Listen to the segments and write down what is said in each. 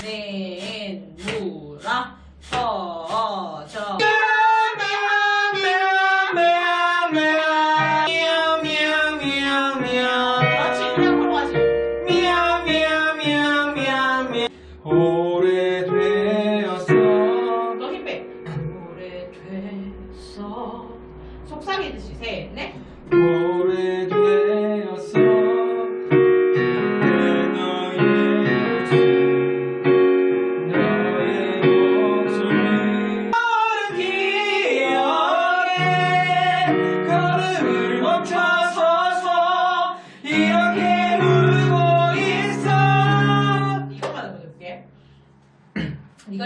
내누라 퍼져 그렇지 그냥 걸어가지 오래되었어 너 힘빼 오래됐어 속삭이듯이 셋넷 오래되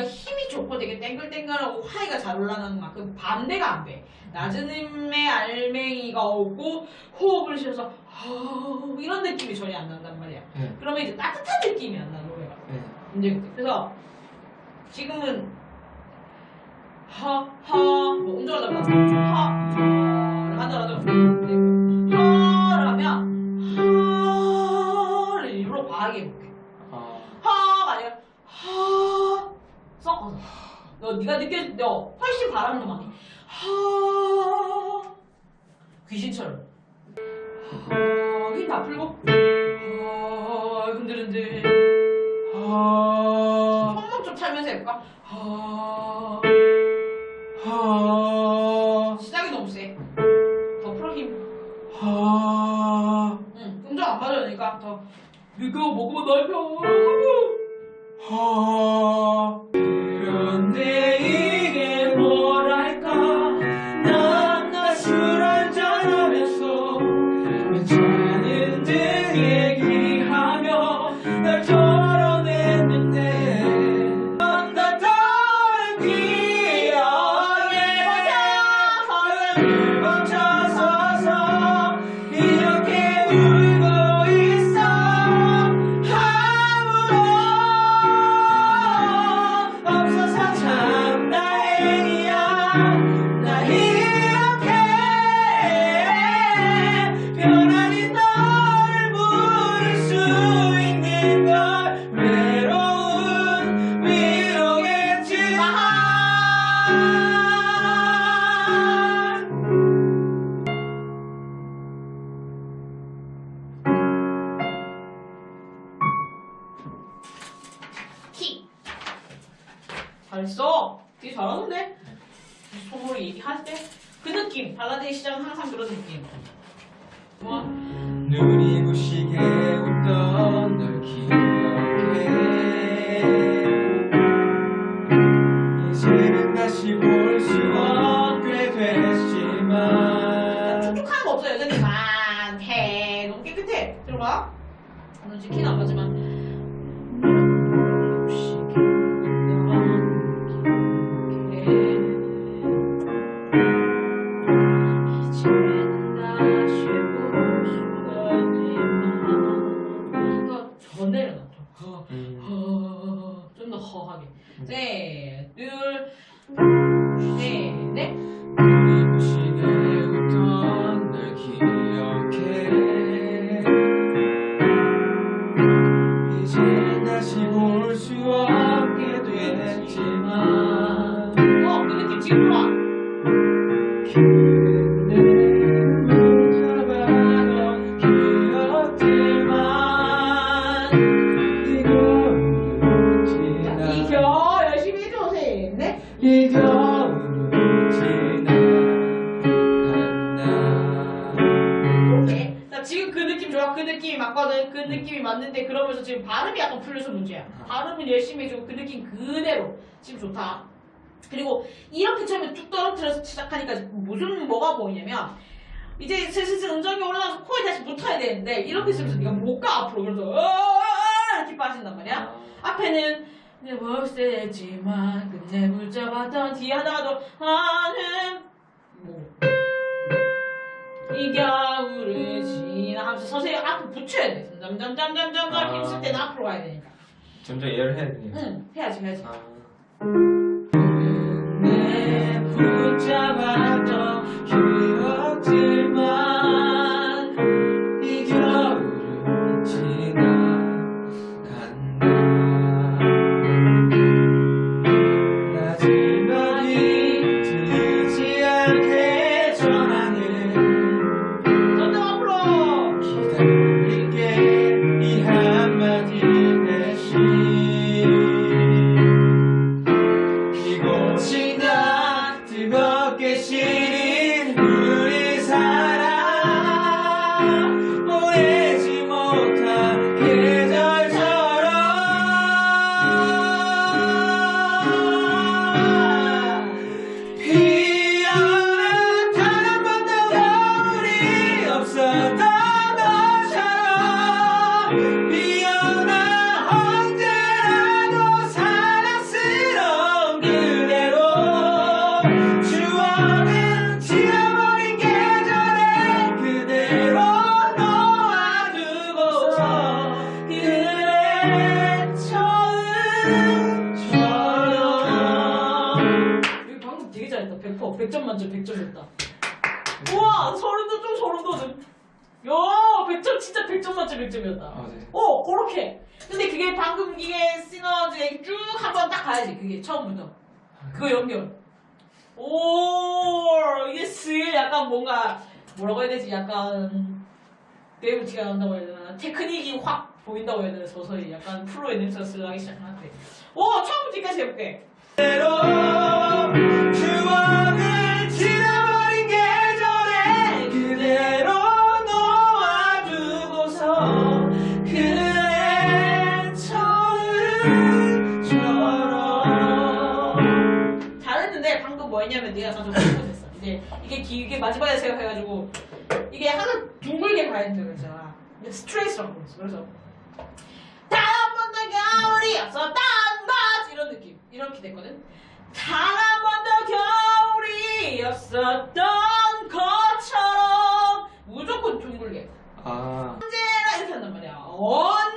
힘이 좋고 되게 땡글땡글하고 화이가 잘 올라가는 만큼 반대가 안 돼. 낮은 힘의 알맹이가 오고 호흡을 쉬어서 아 이런 느낌이 전혀 안 난단 말이야. 네. 그러면 이제 따뜻한 느낌이 안 나, 노래가. 네. 이제 그래서 지금은 하하 뭐 운전하다 보면 하를 하더라도 이 네가 느껴 너 훨씬 바람도 많이 하 귀신처럼. 힘다 풀고? 하 흔들흔들. 아, 손목 좀 찰면서 해볼까? 하 아, 시작이 너무 세더 풀어 힘. 아, 응, 음정 안 맞아야 되니까. 더 이거 먹으면 넓혀. 아. 그런데 잘했어. 되게 잘하는데? 소몰이 얘기할 때? 그 느낌. 발라드의 시작은 항상 그런 느낌. 좋아. 눈이 부시게 웃던 널 기억해. 이제는 다시 볼 수 없게 됐지만. 촉촉한 거 없어 여전히 많해. 너무 깨끗해. 들어봐. 이제 키는 안 맞지만 내려놔 더. 음. 좀더 허하게. 셋, 둘, 셋, 그러면서 지금 발음이 약간 풀려서 문제야. 발음은 열심히 해주고 그 느낌 그대로. 지금 좋다. 그리고 이렇게 처음에 뚝 떨어뜨려서 시작하니까 무슨 뭐가 보이냐면 이제 슬슬 음정이 올라와서 코에 다시 붙어야 되는데 이렇게 쓰면서 네가 못 가 앞으로 그래서 이렇게 빠진단 말이야. 앞에는 내 벌새지만 끝내 붙잡았던 뒤에 나는 뭐. 이 겨울을 지나 하면서 서서히 앞으로 붙여야 돼. 점점점점점점 아. 힘쓸 때는 앞으로 가야 되니까. 점점 이해를 해야 되네요 응, 해야지, 해야지. 아. 방금 되게 잘했다. 100%. 100점 만점 100점 됐다. 네. 우와 소름 돋좀 소름 돋음. 야 100점 진짜 100점 만점 100점이었다. 아, 네. 오 그렇게. 근데 그게 방금 이게 시너지 쭉 한번 딱 가야지. 그게 처음부터. 그거 연결. 오 이게 슬 약간 뭔가 뭐라고 해야 되지? 약간 내부치가 난다고 해야 되나? 테크닉이 확 보인다고 해야 되나 서서히 약간 프로의 냄새가 슬하기 시작하는데 오 처음부터까지 해볼게 추억을 지나버린 계절에 그대로 놓아두고서 그의 처음처럼 잘했는데 방금 뭐였냐면 내가 가서 잘못했어. 이제 이게 길게 마지막에 생각해가지고 이게 항상 둥글게 가야 했잖아. 근데 스트레스라고 그랬어. 그래서 단 한번더 겨울이 없었던 것 이런 느낌 이렇게 됐거든. 단 한번더 겨울이 없었던 것처럼 무조건 둥글게 아 언제나 이렇게 한단 말이야. 언제나